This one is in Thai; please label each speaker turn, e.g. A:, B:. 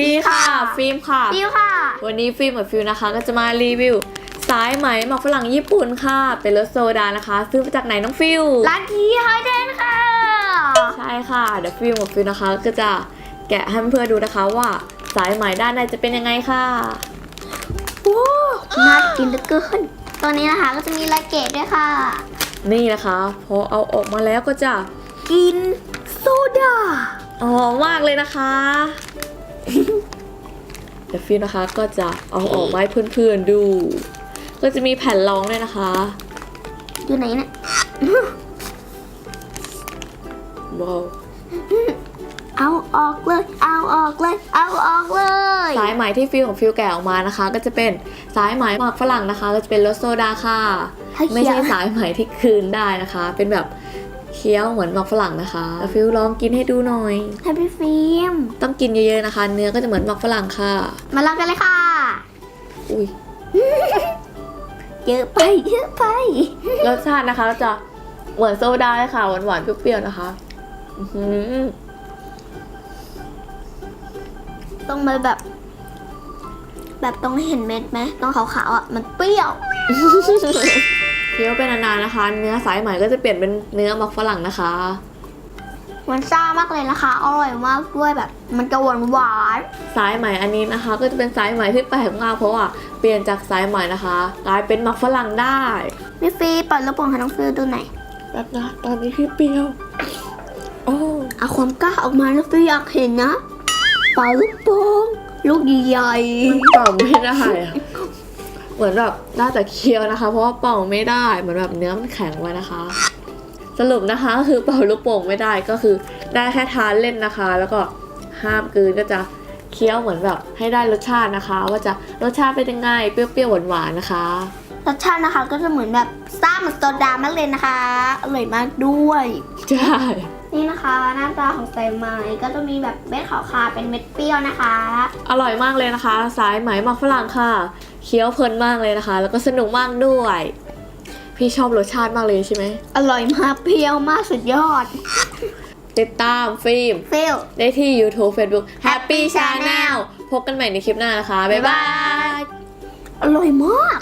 A: ดีค่ะ ฟิล์มค่ะ
B: ฟิวค่ะ
A: วันนี้ฟิล์มกับฟิลนะคะ ก็จะมารีวิว สายไหมหมักฝรั่งญี่ปุ่นค่ะ เป็นรสโซดานะคะ ซื้อมาจากไหนน้องฟิล
B: ร้านทีไฮเดนค่ะ
A: ใช่ค่ะ เดี๋ยวฟิล์มกับฟิลนะคะ ก็จะแกะให้เพื่อนๆดูนะคะว่าสายไหมด้านในจะเป็นยังไงค่ะ
B: ว้าวน่ากินเหลือเกินตัวนี้นะคะก็จะมีลายเกตด้วยค่ะ
A: นี่นะคะ พอเอาออกมาแล้วก็จะ
B: กินโซดา
A: หอมมากเลยนะคะ เดี๋ยวฟิลนะคะก็จะเอาออกมาให้เพื่อนๆดู ก็จะมีแผ่นรองด้วยนะคะ
B: อยู่ไหนเนี่ย
A: ว้าว
B: เอาออกเลย เอาออกเลย เอาออกเลย
A: สายไหมที่ฟิลของฟิลแกะออกมานะคะ ก็จะเป็นสายไหมหมักฝรั่งนะคะ ก็จะเป็นรสโซดาค่ะ ไม่ใช่สายไหมที่คืนได้นะคะ เป็นแบบ เคี้ยวเหมือนหมักฝรั่งนะคะแล้วฟิลลองกินให้ดูหน่อย
B: แฮปปี้ฟิล์ม
A: ต้องกินเยอะๆนะคะ เนื้อก็จะเหมือนหมักฝรั่งค่ะ
B: มาลองกันเลยค่ะ
A: อุ้ย
B: เยอะไปเยอะไป
A: รสชาตินะคะจะเหมือนโซดาเลยค่ะหวานๆเปรี้ยวๆนะคะอื้อหือ
B: ต้องมาแบบ แบบต้องเห็นเม็ดไหมต้องขาวๆอะมันเปรี้ยว
A: เคี้ยวไปนานๆนะคะ เนื้อสายไหมก็จะเปลี่ยนเป็นเนื้อหมักฝรั่งนะคะ
B: มันซ่ามากเลยนะคะ อร่อยมากด้วยแบบ มันจะหวานหวาน
A: สายไหมอันนี้นะคะ ก็จะเป็นสายไหมที่แปลกมากเพราะว่าเปลี่ยนจากสายไหมนะคะกลายเป็นหมักฝรั่งได้
B: ๆพี่ฟีเปิดลูกโป่งให้น้องฟิลดูหน่อย
A: แบบนะตอนนี้พี่เปรี้ยวโอ้
B: เอาความกล้าออกมาน้องฟิลอยากเห็นนะเป่าลูกโป่งลูกใหญ่
A: มันเป่าไม่ได้อะ เหมือนแบบน่าจะเคี้ยวนะคะ เพราะว่าเป่าไม่ได้เหมือนแบบเนื้อมันแข็งไว้นะคะ สรุปนะคะก็คือเป่าลูกโป่งไม่ได้ก็คือได้แค่ทานเล่นนะคะ แล้วก็ห้ามกลืนก็จะเคี้ยวเหมือนแบบให้ได้รสชาตินะคะ ว่าจะรสชาติเป็นยังไงเปรี้ยวๆหวานๆนะคะ
B: ๆรสชาตินะคะก็จะเหมือนแบบซ่าเหมือนโซดามากเลยนะคะอร่อยมากด้วย
A: ใช่
B: นี่นะคะหน้าตาของสายไหมก็จะมีแบบเม็ดขาวๆเป็นเม็ดเปรี้ยวนะคะ
A: อร่อยมากเลยนะคะ สายไหมหมักฝรั่งค่ะ เคี้ยวเพลินมากเลยนะคะ แล้วก็สนุกมากด้วย พี่ชอบรสชาติมากเลยใช่ไหม
B: อร่อยมากเปรี้ยวมากสุดยอด
A: ติดตามฟิล์ม
B: ฟิล
A: ได้ที่ YouTube Facebook Happy Channel พบกันใหม่ในคลิปหน้านะคะ บ๊ายบาย
B: อร่อยมาก